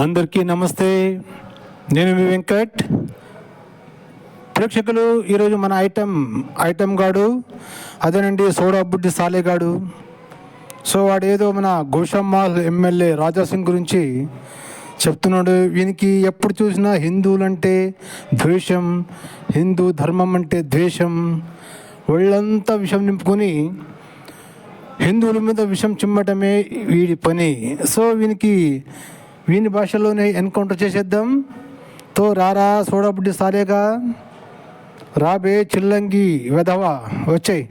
అందరికీ నమస్తే. నేను మీ వెంకట్. ప్రేక్షకులు ఈరోజు మన ఐటెం ఐటెం గాడు అదేనండి సోడాబుడ్డి సాలేగాడు సో వాడు ఏదో మన గోషమ్మాల్ ఎమ్మెల్యే రాజాసింగ్ గురించి చెప్తున్నాడు. వీనికి ఎప్పుడు చూసినా హిందువులంటే ద్వేషం హిందూ ధర్మం అంటే ద్వేషం. ఒళ్ళంతా విషం నింపుకొని హిందువుల మీద విషం చిమ్మటమే వీడి పని. సో వీనికి వీని భాషలోనే ఎన్కౌంటర్ చేసేద్దాం. తో రారా సోడబుడ్డి సారేగా రాబే చిల్లంగి వెధవ. వచ్చాయి.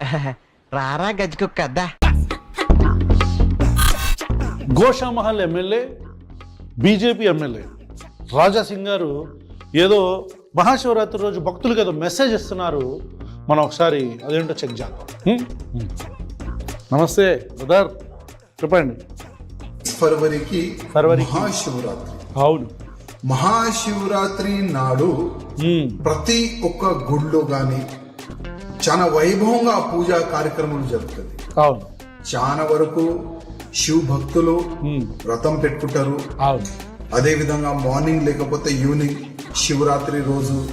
రారా గజ్జుకుక్క Goshamahal MLA BJP MLA Raja Singh garu ఏదో మహాశివరాత్రి రోజు భక్తులకు ఏదో మెసేజ్ ఇస్తున్నారు. మనం ఒకసారి అదేంటో చెక్ చేద్దాం. నమస్తే బ్రదర్. చెప్పండి. ఫర్వరికి ఫర్వరికి. మహాశివరాత్రి. అవును. మహాశివరాత్రి నాడు. ప్రతి ఒక్క గుళ్ళో గాని చాలా వైభవంగా పూజా కార్యక్రమాలు జరుగుతుంది అవును. చాలా వరకు శివ భక్తులు. వ్రతం పెట్టుకుంటారు. అదే విధంగా మార్నింగ్ లేకపోతే ఈవినింగ్ శివరాత్రి రోజు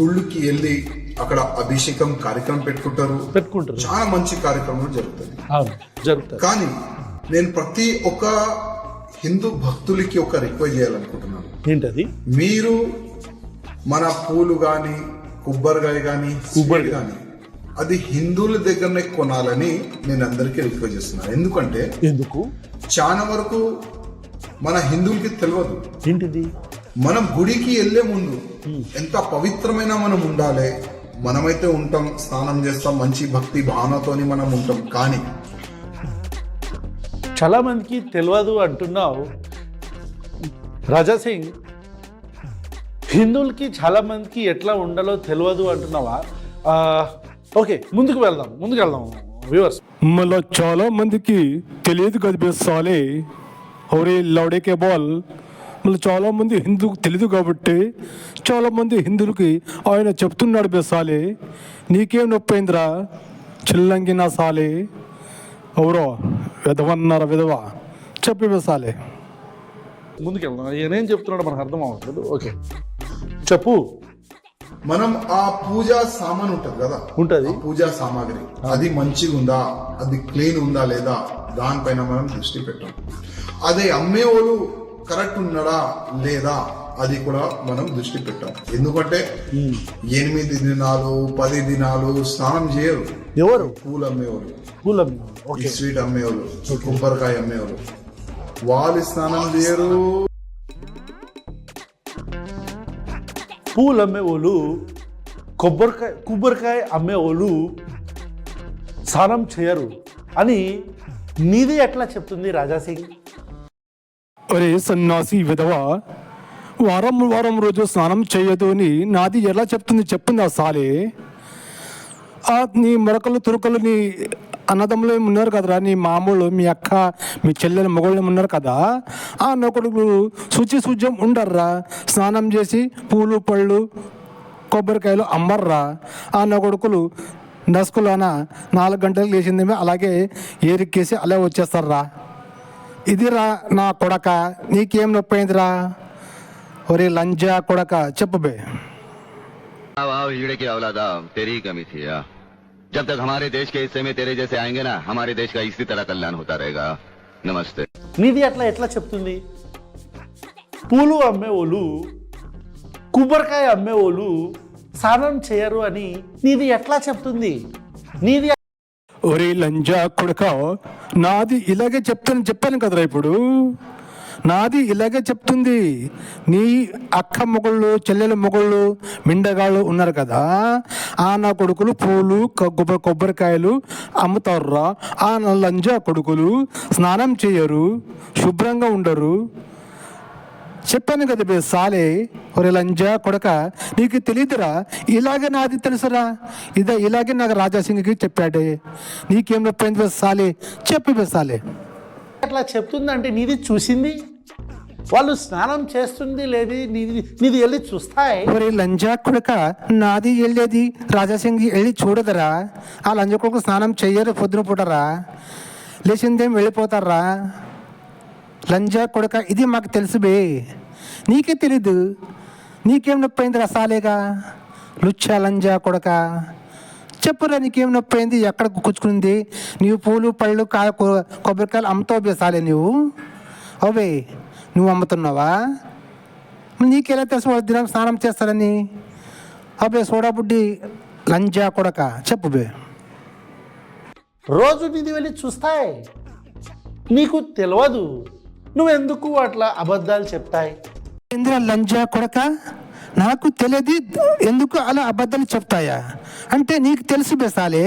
గుళ్ళకి వెళ్ళి అక్కడ అభిషేకం కార్యక్రమం పెట్టుకుంటారు. పెట్టుకుంటారు. చాలా మంచి కార్యక్రమాలు జరుగుతుంది. కానీ నేను ప్రతి ఒక్క హిందూ భక్తులకి ఒక రిక్వెస్ట్ చేయాలనుకుంటున్నాను. ఏంటది? మీరు మన పూలు గాని కొబ్బరికాయ గాని కొబ్బరి. గాని అది హిందువుల దగ్గరనే కొనాలని నేను అందరికీ రిక్వెస్ట్ చేస్తున్నాను ఎందుకంటే ఎందుకు? చాలా వరకు మన హిందువులకి తెలియదు ఏంటిది? మనం గుడికి వెళ్ళే ముందు ఎంత పవిత్రమైన మనం ఉండాలి మనమైతే ఉంటాం స్నానం చేస్తాం మంచి భక్తి భావనతోని మనం ఉంటాం. కానీ చాలా మందికి తెలియదు అంటున్నావు. రాజా సింగ్ హిందువులకి చాలా మందికి ఎట్లా ఉండాలో తెలియదు అంటున్నావా? ఓకే ముందుకు వెళ్దాం ముందుకు వెళ్దాం వ్యూవర్స్ మళ్ళీ చాలా మందికి తెలియదు సాలే. ఒరే లౌడేకే బాల్. మళ్ళీ చాలా మంది హిందూకు తెలియదు కాబట్టి చాలా మంది హిందువులకి ఆయన చెప్తున్నాడు బే సాలే. నీకేం నొప్పైందిరా చిల్లంగి నా సాలే. ఎవరో విధవన్నారా విధవ? చెప్పి బే సాలే. ముందుకు వెళ్దాం. ఈయనేం చెప్తున్నాడో మనకు అర్థం అవ్వట్లేదు. ఓకే. చెప్పు. మనం ఆ పూజా సామాన్ ఉంటది కదా? ఉంటది. పూజా సామాగ్రి. అది మంచిగా ఉందా అది క్లీన్ ఉందా లేదా? దానిపైన మనం దృష్టి పెట్టాం అదే అమ్మేవాళ్ళు కరెక్ట్ ఉన్నాడా లేదా? అది కూడా మనం దృష్టి పెట్టాం ఎందుకంటే ఎనిమిది దినాలు పది దినాలు స్నానం చేయరు. ఎవరు? పూలు ఓకే. స్వీట్ అమ్మేవాళ్ళు కొబ్బరికాయ అమ్మేవాళ్ళు. వాళ్ళు స్నానం చేయరు. పూలు అమ్మేవాళ్ళు కొబ్బరికాయ కొబ్బరికాయ అమ్మేవాళ్ళు స్నానం చేయరు అని నీది ఎట్లా చెప్తుంది రాజా సింగ్. ఒరే సన్నాసి విధవ వారం వారం రోజు స్నానం చేయదు అని నాది ఎలా చెప్తుంది చెప్పింది ఆ సాలే? ఆ నీ మొరకలు తురకలు నీ అన్నదమ్ములు ఉన్నారు కదరా? నీ మామూలు మీ అక్క మీ చెల్లెలు మొగళ్ళు ఉన్నారు కదా? ఆ నొకడుగులు శుచి శుచ్యం ఉండర్రా. స్నానం చేసి పూలు పళ్ళు కొబ్బరికాయలు అమ్మర్రా. ఆ నొకడుకులు నసుకులాన నాలుగు గంటలకు లేచింది అలాగే ఏరిక్కేసి అలా వచ్చేస్తారా ఇదిరా నా కొడక నీకేం నొప్పి అయిందిరా ఒరే లంజా కొడక చెప్పబే అవలాదా. जब तक हमारे देश के हिस्से में तेरे जैसे आएंगे ना हमारे देश का इसी तरह कल्याण होता रहेगा नमस्ते నీది అట్లా ఎట్లా చెప్తుంది పూలు అమ్మేవాళ్ళు కొబ్బరికాయ అమ్మేవాళ్ళు స్నానం చేయరు అని నీది ఎట్లా చెప్తుంది నీది ఒరే లంజా కొడక నాది ఇలాగే చెప్తాను చెప్పాను కదరా ఇప్పుడు నాది ఇలాగే చెప్తుంది. నీ అక్క మొగుళ్ళు చెల్లెల మొగుళ్ళు మిండగాళ్ళు ఉన్నారు కదా. ఆ నా కొడుకులు పూలు కొబ్బరి కొబ్బరికాయలు అమ్ముతారురా. ఆ నా లంజా కొడుకులు స్నానం చేయరు శుభ్రంగా ఉండరు. చెప్పాను కదా బే సాలే ఒరే లంజా కొడక నీకు తెలియదురా ఇలాగే నాది తెలుసురా. ఇదే ఇలాగే నాకు రాజాసింగ్కి చెప్పాడే. నీకేం నొప్పింది బే సాలే? చెప్పు బే సాలే. అట్లా చెప్తుందంటే నీది చూసింది? వాళ్ళు స్నానం చేస్తుంది లేదు నీది నీది వెళ్ళి చూస్తాయి. మరి లంజా కొడక నాది వెళ్ళేది రాజాసింగ్ వెళ్ళి చూడదురా. ఆ లంజా కొడుకు స్నానం చెయ్యరు పొద్దున పూటరా. లేచిందేం వెళ్ళిపోతారా? లంజా కొడక ఇది మాకు తెలుసు బే. నీకే తెలీదు. నీకేం నొప్పి అయింది రసాలేగా? లుచ్చా లంజా కొడక. చెప్పురా నీకేం నొప్పి అయింది ఎక్కడ కూర్చుకుంది నీవు పూలు పళ్ళు కా కొబ్బరికాయలు అమ్ముతావు బేసాలే నువ్వు అవే నువ్వు అమ్ముతున్నావా? నీకెలా తెలుసు వాళ్ళు దినం స్నానం చేస్తారని అబే సోడా బుడ్డి లంజా కొడక? చెప్పు బే. రోజు నీది వెళ్ళి చూస్తాయి. నీకు తెలియదు నువ్వెందుకు అట్లా అబద్ధాలు చెప్తాయి? ఇంద్ర లంజా కొడక? నాకు తెలియదు ఎందుకు అలా అబద్ధాలు చెప్తాయా? అంటే నీకు తెలిసి బెసాలే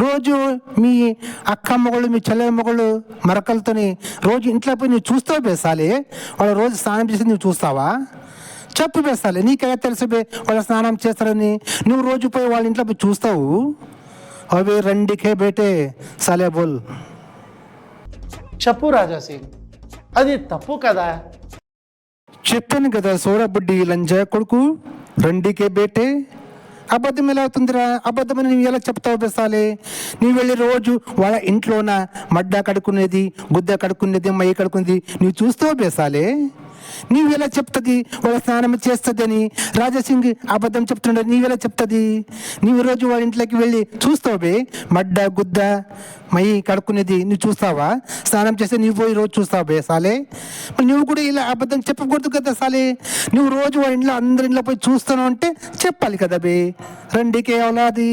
రోజు మీ అక్క మొగలు మీ చెల్లె మొగలు మరకలతోని రోజు ఇంట్లో పోయి నువ్వు చూస్తావు బెసాలే? వాళ్ళు రోజు స్నానం చేసి నువ్వు చూస్తావా? చెప్పు బెసాలే నీకెలా తెలుసు వాళ్ళు స్నానం చేస్తారని? నువ్వు రోజు పోయి వాళ్ళ ఇంట్లో పోయి చూస్తావు? అవి రెండికే బేటే సలే బోల్. చెప్పు రాజాసింగ్ అది తప్పు కదా? చెప్పాను కదా సోడబుడ్డి లంజా కొడుకు రెండికే బేటే. అబద్ధం ఎలా అవుతుందిరా? అబద్ధమని నువ్వు ఎలా చెప్తావు బెసాలే? నీవు వెళ్ళి రోజు వాళ్ళ ఇంట్లోన మడ్డ కడుక్కునేది గుద్ద కడుక్కునేది మయ్య కడుక్కునేది నువ్వు చూస్తావు బేసాలే? నీవు ఎలా చెప్తుంది? వాళ్ళ స్నానం చేస్తుంది అని రాజాసింగ్ అబద్ధం చెప్తుండే నీవెలా చెప్తుంది? నీవు రోజు వాళ్ళ ఇంట్లోకి వెళ్ళి చూస్తావు బే మడ్డ గుద్ద మయి కడుక్కునేది నువ్వు చూస్తావా? స్నానం చేస్తే నువ్వు పోయి రోజు చూస్తావు బే సాలే నువ్వు కూడా ఇలా అబద్ధం చెప్పకూడదు కదా సాలే? నువ్వు రోజు వాళ్ళ ఇంట్లో అందరి ఇంట్లో పోయి చూస్తాను అంటే చెప్పాలి కదా బే? రండికే అవులాది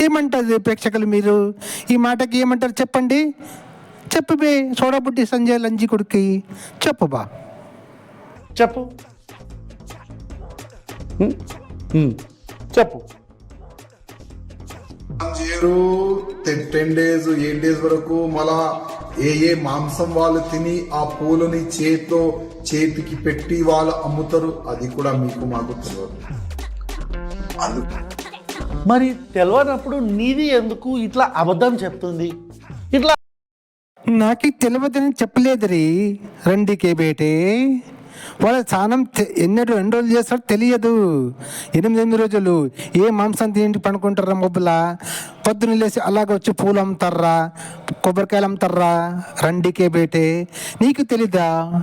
ఏమంటారు ప్రేక్షకులు మీరు? ఈ మాటకి ఏమంటారు చెప్పండి? చెప్పు బే చూడబుట్టి సంజయ్ లంజి కొడుకి చెప్పు బా. చెప్పు. చెప్పు. చేయరు టెన్ డేస్ ఎయిట్ డేస్ వరకు మళ్ళా ఏ ఏ మాంసం వాళ్ళు తిని ఆ పూలని చేతితో చేతికి పెట్టి వాళ్ళు అమ్ముతారు అది కూడా మీకు మాకు తెలియదు మరి తెలియనప్పుడు నీది ఎందుకు ఇట్లా అబద్ధం చెప్తుంది? ఇట్లా నాకు తెలియదని చెప్పలేదు రీ రండికే బేటే వాళ్ళ స్నానం ఎన్ని రోజులు చేస్తారో తెలియదు. ఎనిమిది ఎనిమిది రోజులు ఏ మాంసం తింటి పనుకుంటారా మొబ్బులా? పొద్దున లేచి అలాగ వచ్చి పూలు అమ్ముతారా? కొబ్బరికాయలు అమ్ముతారా? రండికే బేటే. నీకు తెలీదా?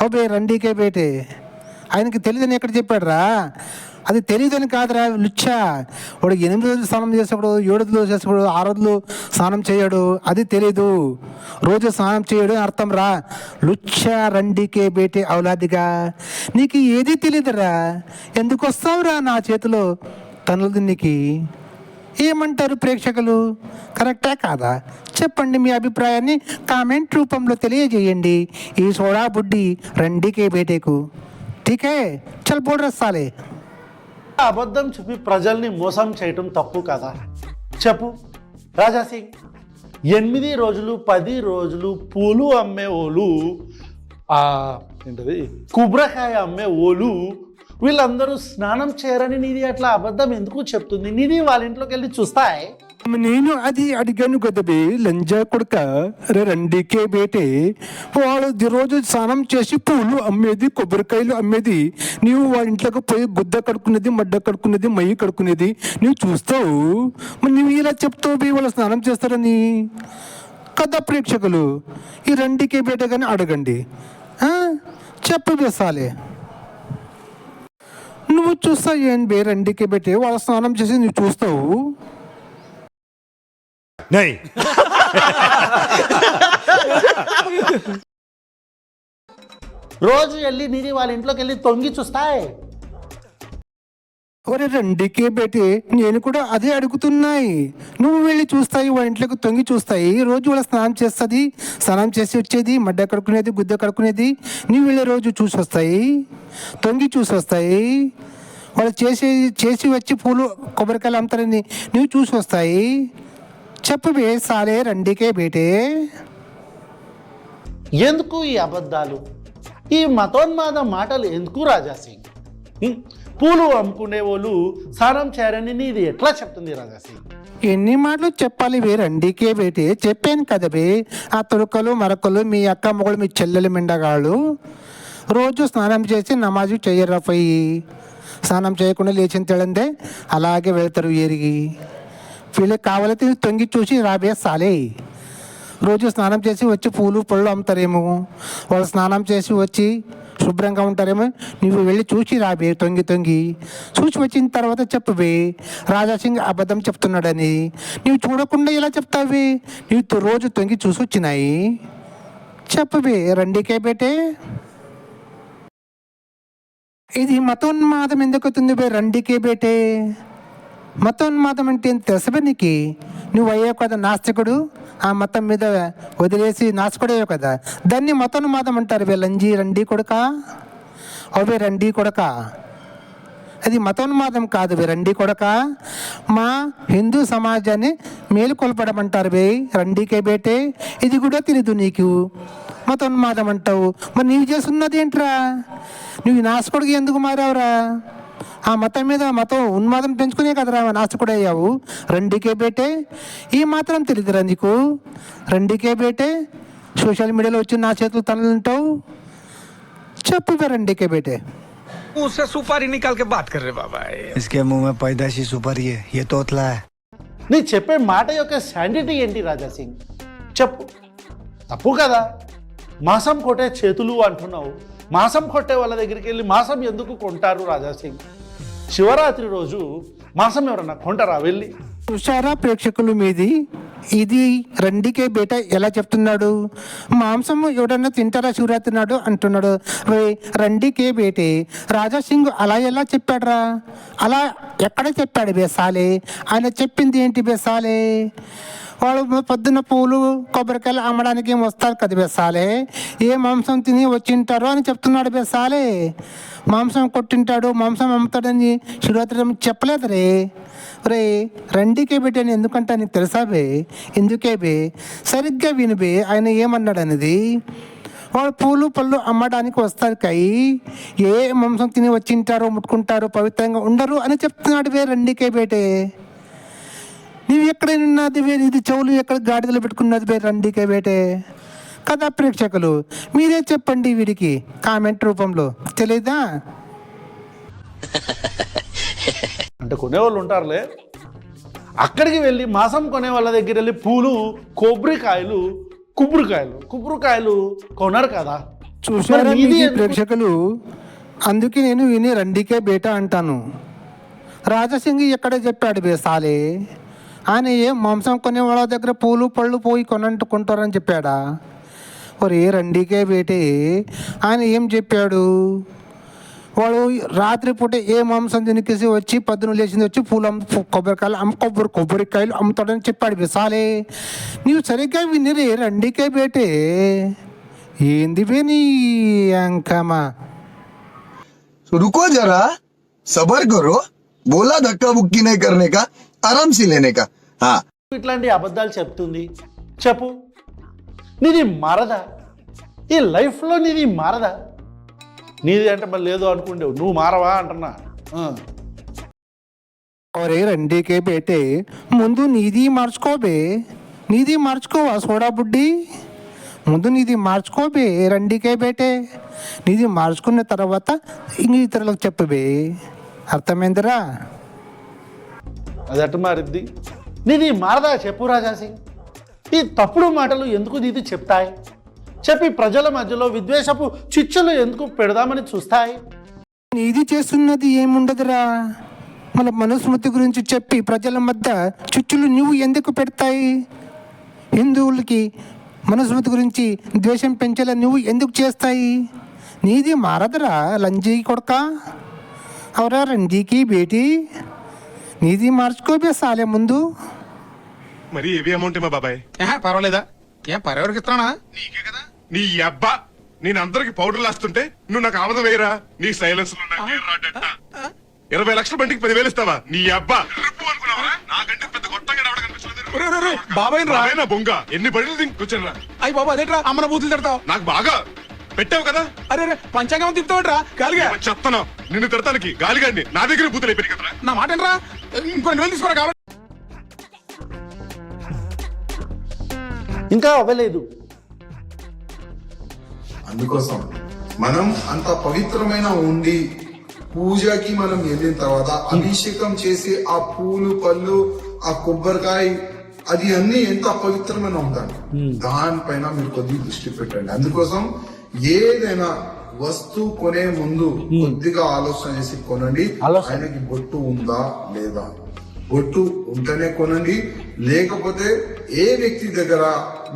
అబ్బే రండికే బేటే. ఆయనకి తెలియదని ఎక్కడ చెప్పాడురా? అది తెలియదని కాదురా లుచ్చ వాడు ఎనిమిది రోజులు స్నానం చేసేప్పుడు ఏడు రోజులు చేసేప్పుడు ఆరు రోజులు స్నానం చేయడు. అది తెలీదు. రోజు స్నానం చేయడు అని అర్థం రా. లుచ్చ రండికే బేటే అవలాదిగా నీకు ఏది తెలియదురా ఎందుకు వస్తావురా నా చేతిలో? తనులు నీకు. ఏమంటారు ప్రేక్షకులు? కరెక్టా కాదా? చెప్పండి మీ అభిప్రాయాన్ని కామెంట్ రూపంలో తెలియజేయండి. ఈ సోడా బుడ్డి రండికే బేటేకు. ఠీకే చల్ బోర్డు రస్తాలే అబద్ధం చెప్పి ప్రజల్ని మోసం చేయటం తప్పు కదా? చెప్పు. రాజాసింగ్ ఎనిమిది రోజులు పది రోజులు పూలు అమ్మే ఓలు ఏంటది? కుబ్రకాయ అమ్మే ఓలు వీళ్ళందరూ స్నానం చేయరని నీది అట్లా అబద్ధం ఎందుకు చెప్తుంది? నీది వాళ్ళ ఇంట్లోకి వెళ్ళి చూస్తాయి? నేను అది అడిగాను కదా లంజా కొడుక. రే రండికే బేటే. వాళ్ళు రోజు స్నానం చేసి పూలు అమ్మేది కొబ్బరికాయలు అమ్మేది. నీవు వాళ్ళ ఇంట్లోకి పోయి గుద్ద కడుక్కునేది మడ్డ కడుక్కునేది మయ్యి కడుక్కునేది. నువ్వు చూస్తావు? మరి నువ్వు ఇలా చెప్తావు బే వాళ్ళు స్నానం చేస్తారని. కదా ప్రేక్షకులు? ఈ రండికే బేట కానీ అడగండి. ఆ? నువ్వు చూస్తావు ఏం బే రండికే బేటే వాళ్ళ స్నానం చేసి నువ్వు చూస్తావు. नहीं రోజు వెళ్ళి నీది వాళ్ళ ఇంట్లోకి వెళ్ళి తొంగి చూస్తాయి. ఒరే రెండుకే బేటే నేను కూడా అదే అడుగుతున్నాయి. నువ్వు వెళ్ళి చూస్తాయి ఇంట్లోకి తొంగి చూస్తాయి. రోజు వాళ్ళ స్నానం చేస్తుంది స్నానం చేసి వచ్చేది మడ్డ కడుక్కునేది గుద్ద కడుక్కునేది నువ్వు వెళ్ళే రోజు చూసి వస్తాయి తొంగి చూసి వస్తాయి వాళ్ళు చేసి చేసి వచ్చి పూలు కొబ్బరికాయలు అమ్ముతారని నువ్వు చూసి వస్తాయి చెప్పు బే సాలే రండికే బేటే. ఎందుకు ఈ అబద్ధాలు? ఈ మతోన్మాద మాటలు ఎందుకు రాజాసింగ్? పూలు అమ్ముకునే వాళ్ళు స్నానం చేయాలని నీది ఎట్లా చెప్తుంది రాజాసి? ఎన్ని మాటలు చెప్పాలి వే రండికే బేటి చెప్పాను కదా బే ఆ తురుకలు మరకలు మీ అక్క మొగలు మీ చెల్లెలు మిండగాళ్ళు. రోజు స్నానం చేసి నమాజు చేయరా పోయి స్నానం చేయకుండా లేచిన తెలందే అలాగే వెళ్తారు ఎరిగి వీళ్ళకి కావాలైతే తొంగి చూసి రాబే సాలే. రోజు స్నానం చేసి వచ్చి పూలు పళ్ళు అమ్ముతారేమో. వాళ్ళు స్నానం చేసి వచ్చి శుభ్రంగా ఉంటారేమో? నువ్వు వెళ్ళి చూసి రాబే తొంగి తొంగి. చూసి వచ్చిన తర్వాత చెప్పవే రాజాసింగ్ అబద్ధం చెప్తున్నాడని. నువ్వు చూడకుండా ఇలా చెప్తావే నువ్వు రోజు తొంగి చూసి వచ్చినాయి. చెప్పవే రండికే బేటే. ఇది మతోన్మాదం ఎందుకు అవుతుంది బే రండికే బేటే. మతోన్మాదం అంటే ఏం తెలుసబే నీకు? నువ్వు అయ్యావు కదా నాస్తికుడు ఆ మతం మీద వదిలేసి నాస్తికుడయ్యావు కదా. దాన్ని మతోన్మాదం అంటారు వే రండి కొడుక. అవే రండి కొడక. అది మతోన్మాదం కాదు వే రండి కొడక. మా హిందూ సమాజాన్ని మేలుకొల్పడమంటారు బే రండికే బేటే. ఇది కూడా తెలీదు నీకు. మతోన్మాదం అంటావు. మరి నీవు చేస్తున్నది ఏంట్రా? నువ్వు నాశకుడికి ఎందుకు మారావురా? ఆ మతం మీద మతం ఉన్మాదం పెంచుకునే కదరా నాస్తికుడు అయ్యావు రండికే బేటే ఈ మాత్రం తెలియదురా నీకు రండికే బేటే సోషల్ మీడియాలో వచ్చి నా చేతులు తనలుంటావు చెప్పు బే రండికే బేటే मुंह से सुपारी निकाल के बात कर रहे बाबा इसके मुंह में पैदाशी सुपारी है ये तोतला है నీ చెప్పే మాట యొక్క శాండిటీ ఏంటి రాజా సింగ్ చెప్పు తప్పు కదా మాసం కొట్టే చేతులు అంటున్నావు మాసం కొట్టే వాళ్ళ దగ్గరికి వెళ్ళి మాసం ఎందుకు కొంటారు రాజా సింగ్ శివరాత్రి రోజు మాసం ఎవరన్నా కొంటారా వెళ్ళి? చూశారా ప్రేక్షకులు మీది? ఇది రండికే బేట ఎలా చెప్తున్నాడు? మాంసం ఎవడన్నా తింటారా శివరాత్రి నాడు? అంటున్నాడు. రే బేటే. రాజా సింగ్ అలా ఎలా చెప్పాడురా? అలా ఎక్కడ చెప్పాడు బేసాలే ఆయన చెప్పింది ఏంటి బేసాలే వాళ్ళు పొద్దున్న పూలు కొబ్బరికాయలు అమ్మడానికి ఏం వస్తారు కదా బెస్సాలే. ఏ మాంసం తిని వచ్చింటారో అని చెప్తున్నాడు బెస్సాలే. మాంసం కొట్టింటాడు మాంసం అమ్ముతాడని శివరాత్రి చెప్పలేదు రే. రే రండికే పెట్టాను ఎందుకంటే నీకు తెలుసా బే? ఎందుకే బే? సరిగ్గా వినిబే ఆయన ఏమన్నాడు అనేది వాళ్ళు పూలు పళ్ళు అమ్మడానికి వస్తారు కై. ఏ మాంసం తిని వచ్చింటారో ముట్టుకుంటారో పవిత్రంగా ఉండరు అని చెప్తున్నాడు బే రండికే బేటే. నీవు ఎక్కడైనా ఉన్నది వేరే ఇది చెవులు ఎక్కడ గాడిదలు పెట్టుకున్నది వేరే రండికే బేటే కదా ప్రేక్షకులు మీరే చెప్పండి వీడికి కామెంట్ రూపంలో. తెలీదా? అంటే కొనేవాళ్ళు ఉంటారులే. అక్కడికి వెళ్ళి మాసం కొనే వాళ్ళ దగ్గర వెళ్ళి పూలు కొబ్బరికాయలు కుబ్బరికాయలు కుబ్బరికాయలు కొనరు కదా. చూసారా ప్రేక్షకులు? అందుకే నేను విని రండికే బేట అంటాను. రాజసింగి ఎక్కడ చెప్పాడు బేసాలే ఆయన ఏం మాంసం కొనే వాళ్ళ దగ్గర పూలు పళ్ళు పోయి కొనంటు కొంటారని చెప్పాడా మరి ఏ రండికే బేటే ఆయన ఏం చెప్పాడు వాడు రాత్రిపూట ఏ మాంసం తినికేసి వచ్చి పొద్దున లేచింది వచ్చి పూలు అమ్ము పు- కొబ్బరికాయలు అమ్ము కొబ్బరి కొబ్బరికాయలు అమ్ముతాడని చెప్పాడు విసాలే నీవు సరిగ్గా వినిరే రండికే బేటే ఏంది బే నీ అంకమా तो रुको जरा सबर करो बोला धक्का बुक्की नहीं करने का आराम से लेने का हाँ ఇట్లాంటి అబద్ధాలు చెప్తుంది చెప్పు నీది మారదా ఈ లైఫ్లో నీది మారదా నీది అంటే మళ్ళీ లేదు అనుకుంటావు నువ్వు మారవా అంటున్నా ఆ. ఒరే రండికే బేటే ముందు నీది మార్చుకోబే నీది మార్చుకోవా సోడా బుడ్డి ముందు నీది మార్చుకోబే రండికే బేటే నీది మార్చుకున్న తర్వాత ఇంక ఇతరులకు చెప్పబే అర్థమైందిరా అది అటు మారిద్ది? నీది మారదా చెప్పు రాజాసింగ్ ఈ తప్పుడు మాటలు ఎందుకు నీది చెప్తాయి? చెప్పి ప్రజల మధ్యలో విద్వేషపు చిచ్చులు ఎందుకు పెడదామని చూస్తాయి? నీది చేస్తున్నది ఏముండదురా? మన మనుస్మృతి గురించి చెప్పి ప్రజల మధ్య చిచ్చులు నువ్వు ఎందుకు పెడతాయి? హిందువులకి మనుస్మృతి గురించి ద్వేషం పెంచేలా నువ్వు ఎందుకు చేస్తాయి? నీది మారదురా లంజీ కొడక? అవరా రంజీకి బేటీ? నీది మార్చుకోబే సాలే ముందు. మరి ఏవి అమౌంట్ ఏమా బాబాయ్? పర్వాలేదా? ఏం పర్వారికి ఇస్తానా నీ అబ్బా నేను అందరికి పౌడర్ లాస్తుంటే నువ్వు నాకు ఆమదం వేయరా? నీ సైలెన్స్ ఇరవై లక్షల బండికి పదివేలు ఇస్తావా? నీ అబ్బా. నాకంటే పెద్ద బాబాయ్ రా. బాబాయ్ నా బొంగ. ఎన్ని బడులు దింకొచ్చాను రా. అయ్యి బాబా అదేట్రా? అమ్మన బూతులు తిడతావు? నాకు బాగా. పెట్టావు కదా? అరే అరే పంచాంగం తిప్పుతావట్రా? గాలిగా. చెప్తాను నిన్ను తిడతానికి గాలిగాడిని. నా దగ్గర బూతులు అయిపోయి కదరా. నా మాట ఏంట్రా ఇంకో రెండు వేలు తీసుకోరా కావాలి ఇంకా అవ్వలేదు. అందుకోసం మనం అంత పవిత్రమైన ఉండి పూజకి మనం వెళ్ళిన తర్వాత అభిషేకం చేసి ఆ పూలు పళ్ళు ఆ కొబ్బరికాయ అది అన్ని ఎంత పవిత్రమైన ఉంటాయి. దానిపైన మీరు కొద్దిగా దృష్టి పెట్టండి. అందుకోసం ఏదైనా వస్తువు కొనే ముందు కొద్దిగా ఆలోచన చేసి కొనండి. ఆయనకి బొట్టు ఉందా లేదా? బొట్టు ఉంటేనే కొనండి. లేకపోతే ఏ వ్యక్తి దగ్గర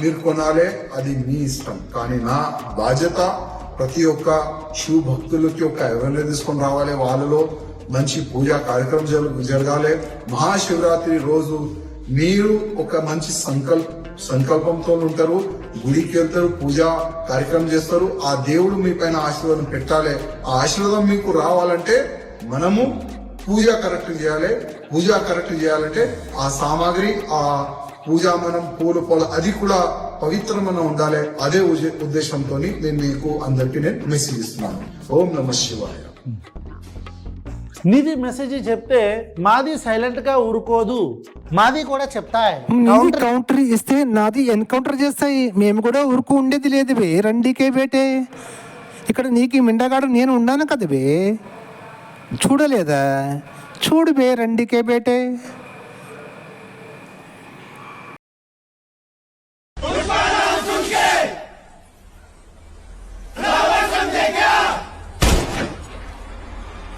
మీరు కొనాలి అది మీ ఇష్టం. కానీ నా బాధ్యత ప్రతి ఒక్క శివ భక్తులకి ఒక ఎవరైనా తీసుకొని రావాలి వాళ్ళలో. మంచి పూజా కార్యక్రమం జరు- జరగాలి. మహాశివరాత్రి రోజు మీరు ఒక మంచి సంకల్ప సంకల్పంతో ఉంటారు. గుడికి వెళ్తారు పూజా కార్యక్రమం చేస్తారు. ఆ దేవుడు మీ పైన ఆశీర్వాదం పెట్టాలి. ఆ ఆశీర్వాదం మీకు రావాలంటే మనము పూజ కరెక్ట్ చేయాలి. పూజ కరెక్ట్ చేయాలంటే ఆ సామాగ్రి ఆ పూజ మనం పూలు పొల అది కూడా పవిత్రమైన ఉండాలి. అదే ఉద్దేశంతో నేను మీకు అందరికీ నేను మెసేజ్ ఇస్తున్నాను. ఓం నమ శివాయ. నీది మెసేజ్ చెప్తే మాది సైలెంట్గా ఊరుకోదు. మాది కూడా చెప్తా నీది కౌంటర్ ఇస్తే నాది ఎన్కౌంటర్ చేస్తాయి. మేము కూడా ఊరుకు ఉండేది లేదు బే. రండికే బేటే. ఇక్కడ నీకు మిండగాడు నేను ఉన్నాను కదా బే. చూడలేదా? చూడు బే రండికే బేటే.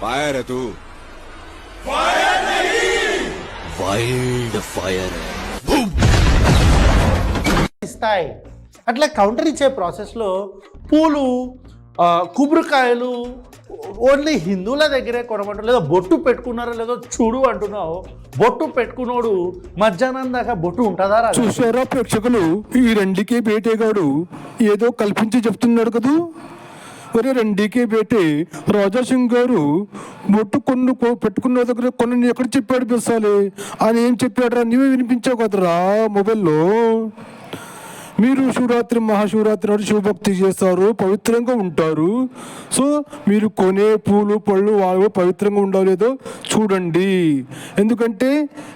फायर है तू ఇస్తాయి అట్లా కౌంటర్ ఇచ్చే ప్రాసెస్లో పూలు ఆ, కుబురుకాయలు ఓన్లీ హిందువుల దగ్గరే కొనమంటారు లేదా బొట్టు పెట్టుకున్నారో లేదో చూడు అంటున్నావు బొట్టు పెట్టుకున్నోడు మధ్యాహ్నం దాకా బొట్టు ఉంటుందా రాదా? చూసారా ప్రేక్షకులు ఈ రెండికే బేటేగాడు ఏదో కల్పించి చెప్తున్నాడు కదూ ఒరే రెండికే బేటే. రాజా సింగ్ గారు బొట్టు కొన్ను పెట్టుకున్న దగ్గర కొన్ని ఎక్కడ చెప్పాడు పిసాలి అని ఏం చెప్పాడురా? నీవే వినిపించావు కదరా మొబైల్లో? మీరు శివరాత్రి మహాశివరాత్రి నాడు శివభక్తి చేస్తారు పవిత్రంగా ఉంటారు. సో మీరు కొనే పూలు పళ్ళు వాళ్ళు పవిత్రంగా ఉండలేదో చూడండి. ఎందుకంటే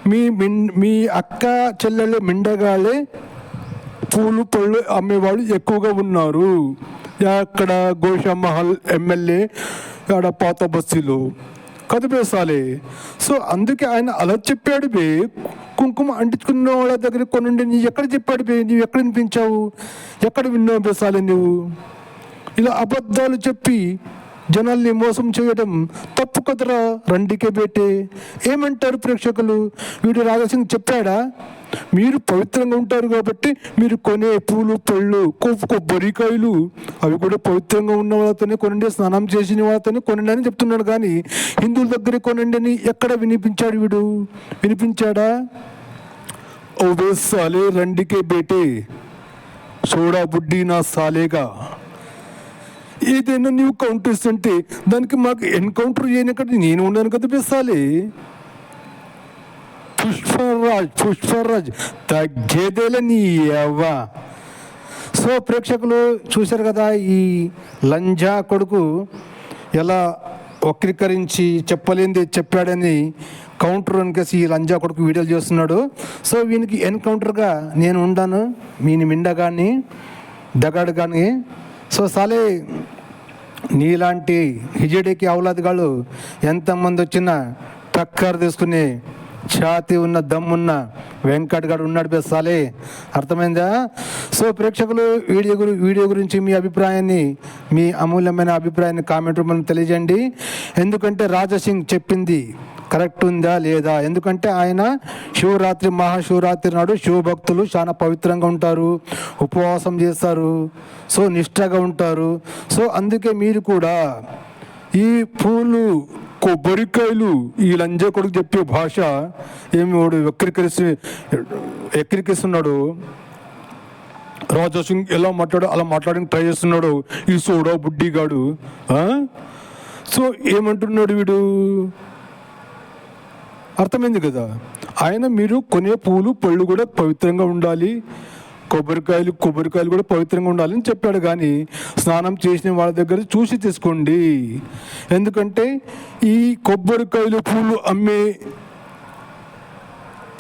మీ మిన్ మీ అక్క చెల్లెళ్ళ మిండగాలే పూలు పళ్ళు అమ్మేవాళ్ళు ఎక్కువగా ఉన్నారు. అక్కడ గోషా మహల్ ఎమ్మెల్యే ఆడ పాత బస్సులు కదిపేసాలి సో అందుకే ఆయన అలా చెప్పాడు బే. కుంకుమ అంటించుకున్న వాళ్ళ దగ్గర కొనుండి నీ ఎక్కడ చెప్పాడు బే? నువ్వు ఎక్కడ వినిపించావు? ఎక్కడ విన్నావు బేసాలి నువ్వు ఇలా అబద్ధాలు చెప్పి జనాల్ని మోసం చేయడం తప్పు కదరా? రండికే బేటే. ఏమంటారు ప్రేక్షకులు? వీడు రాజాసింగ్ చెప్పాడా? మీరు పవిత్రంగా ఉంటారు కాబట్టి మీరు కొనే పూలు పళ్ళు కొవ్వు కొబ్బరికాయలు అవి కూడా పవిత్రంగా ఉన్న వాళ్ళతోనే కొనండి స్నానం చేసిన వాళ్ళతోనే కొనండి అని చెప్తున్నాడు. కానీ హిందువుల దగ్గర కొనండి అని ఎక్కడ వినిపించాడు వీడు? వినిపించాడా? ఓ వేస్ సాలే రండికే బేటే. సోడా బుడ్డి నా సాలేగా. ఏదైనా నీవు కౌంటర్ ఇస్తుంటే దానికి మాకు ఎన్కౌంటర్ చేయనక్కడ నేను ఉన్నాను కదా పిస్తాలి. పుష్పరాజ్ పుష్పరాజ్ తగ్గేదేలే నీ అవ్వా సో ప్రేక్షకులు చూశారు కదా ఈ లంజా కొడుకు ఎలా వక్రీకరించి చెప్పలేంది చెప్పాడని కౌంటర్ అనికేసి ఈ లంజా కొడుకు వీడియోలు చేస్తున్నాడు. సో వీనికి ఎన్కౌంటర్గా నేను ఉండాను వీని మిండగాని దగాడు కానీ సో సాలే నీలాంటి హిజడికి ఔలాదుగాళ్ళు ఎంతమంది వచ్చినా టక్కర్ తీసుకుని ఛాతి ఉన్న దమ్మున్న వెంకట్ గారు ఉన్నాడు బెస్సాలే అర్థమైందా? సో ప్రేక్షకులు వీడియో గురి వీడియో గురించి మీ అభిప్రాయాన్ని మీ అమూల్యమైన అభిప్రాయాన్ని కామెంట్ రూపంలో తెలియజేయండి. ఎందుకంటే రాజాసింగ్ చెప్పింది కరెక్ట్ ఉందా లేదా? ఎందుకంటే ఆయన శివరాత్రి మహాశివరాత్రి నాడు శివభక్తులు చాలా పవిత్రంగా ఉంటారు ఉపవాసం చేస్తారు సో నిష్ఠగా ఉంటారు. సో అందుకే మీరు కూడా ఈ పూలు కొబ్బరికాయలు ఈ కొడుకు చెప్పే భాష ఏమి వాడు వక్రీకరిస్తు వక్రీకరిస్తున్నాడు? రాజా సింగ్ ఎలా మాట్లాడో అలా మాట్లాడడానికి ట్రై చేస్తున్నాడు. ఈ సోడా బుడ్డిగాడు సో ఏమంటున్నాడు వీడు? అర్థమైంది కదా? ఆయన మీరు కొనే పూలు పళ్ళు కూడా పవిత్రంగా ఉండాలి. కొబ్బరికాయలు కొబ్బరికాయలు కూడా పవిత్రంగా ఉండాలని చెప్పాడు. కానీ స్నానం చేసిన వాళ్ళ దగ్గర చూసి తీసుకోండి. ఎందుకంటే ఈ కొబ్బరికాయలు పూలు అమ్మే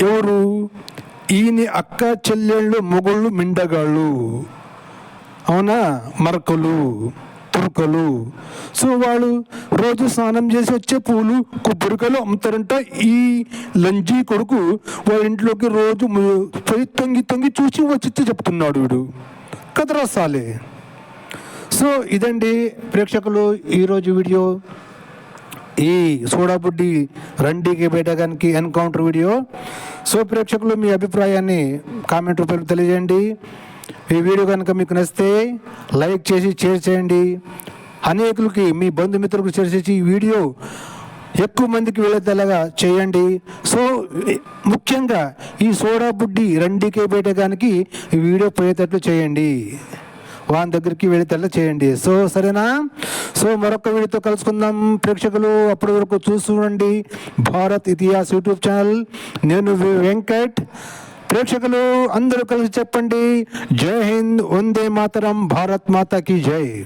ఎవరు? ఈయన అక్క చెల్లెళ్ళు మొగుళ్ళు మిండగాళ్ళు. అవునా? మరకలు. పురుకలు సో వాళ్ళు రోజు స్నానం చేసి వచ్చే పూలు కొబ్బరికాయలు అమ్ముతారంట. ఈ లంజీ కొడుకు వాళ్ళ ఇంట్లోకి రోజు పోయి తొంగి తొంగి చూసి వచ్చి చెప్తున్నాడు వీడు. కదరసాలే సో ఇదండి ప్రేక్షకులు ఈరోజు వీడియో. ఈ సోడాబుడ్డి రండికి బయటగానికి ఎన్కౌంటర్ వీడియో. సో ప్రేక్షకులు మీ అభిప్రాయాన్ని కామెంట్ రూపంలో తెలియజేయండి. ఈ వీడియో కనుక మీకు నచ్చితే లైక్ చేసి షేర్ చేయండి. అనేకులకి మీ బంధుమిత్రులకు షేర్ చేసి ఈ వీడియో ఎక్కువ మందికి వెళ్ళేలాగా చేయండి. సో ముఖ్యంగా ఈ సోడా బుడ్డి రెండికే బయటగానికి ఈ వీడియో పోయేటట్లు చేయండి. వాని దగ్గరికి వెళ్ళేటట్లు చేయండి. సో సరేనా? సో మరొక వీడియోతో కలుసుకుందాం. ప్రేక్షకులు అప్పటి వరకు చూస్తుండండి భారత్ ఇతిహాస్ యూట్యూబ్ ఛానల్. నేను వెంకట్. ప్రేక్షకులు అందరూ కలిసి చెప్పండి. జై హింద్ వందే మాతరం భారత్ మాతకి జై.